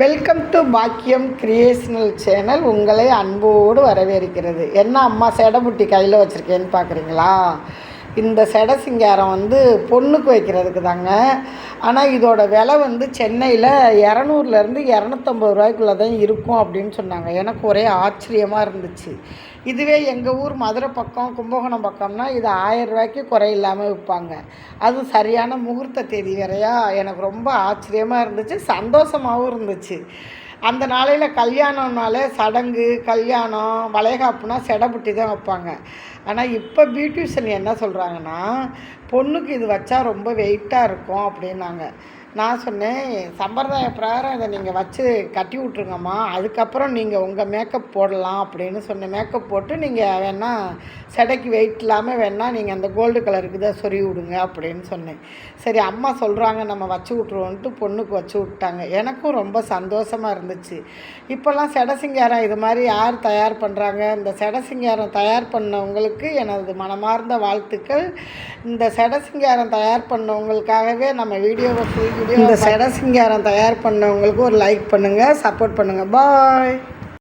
Welcome to Bakkiyam creational channel உங்களை அன்போடு வரவேற்கிறது. என்ன அம்மா செடபுட்டி கையில் வச்சுருக்கேன்னு பார்க்குறீங்களா இந்த செட சிங்காரம் வந்து பொண்ணுக்கு வைக்கிறதுக்கு தாங்க ஆனால் இதோட விலை வந்து சென்னையில் இரநூறுலேருந்து இரநூத்தம்பது ரூபாய்க்குள்ளே தான் இருக்கும் அப்படின்னு சொன்னாங்க. எனக்கு ஒரே ஆச்சரியமாக இருந்துச்சு. இதுவே எங்கள் ஊர் மதுரை பக்கம் கும்பகோணம் பக்கம்னா இது ஆயிரம் ரூபாய்க்கு குறை இல்லாமல் விற்பாங்க. அது சரியான முகூர்த்த தேதி வரையா எனக்கு ரொம்ப ஆச்சரியமாக இருந்துச்சு சந்தோஷமாகவும் இருந்துச்சு. அந்த நாளையில் கல்யாணம்னாலே சடங்கு கல்யாணம் வளைகாப்புனா செடபுட்டி தான் வைப்பாங்க. ஆனால் இப்போ பியூட்டிஷியன் என்ன சொல்கிறாங்கன்னா பொண்ணுக்கு இது வச்சா ரொம்ப வெயிட்டாக இருக்கும் அப்படின்னாங்க. நான் சொன்னேன் சம்பிரதாய பிரகாரம் இதை நீங்கள் வச்சு கட்டி விட்ருங்கம்மா அதுக்கப்புறம் நீங்கள் உங்கள் மேக்கப் போடலாம் அப்படின்னு சொன்னேன். மேக்கப் போட்டு நீங்கள் வேணால் செடைக்கு வெயிட் இல்லாமல் வேணால் நீங்கள் அந்த கோல்டு கலருக்கு தான் சொருவி விடுங்க அப்படின்னு சொன்னேன். சரி அம்மா சொல்கிறாங்க நம்ம வச்சு விட்ருவோன்ட்டு பொண்ணுக்கு வச்சு விட்டாங்க. எனக்கும் ரொம்ப சந்தோஷமாக இருந்துச்சு. இப்போல்லாம் செடை சிங்காரம் இது மாதிரி யார் தயார் பண்ணுறாங்க இந்த செடை சிங்காரம் தயார் பண்ணவங்களுக்கு எனது மனமார்ந்த வாழ்த்துக்கள். இந்த செடை சிங்காரம் தயார் பண்ணவங்களுக்காகவே நம்ம வீடியோவை ஃபுல் வீடியோ இந்த செடை சிங்காரம் தயார் பண்ணவங்களுக்கு ஒரு லைக் பண்ணுங்கள் சப்போர்ட் பண்ணுங்கள் பாய்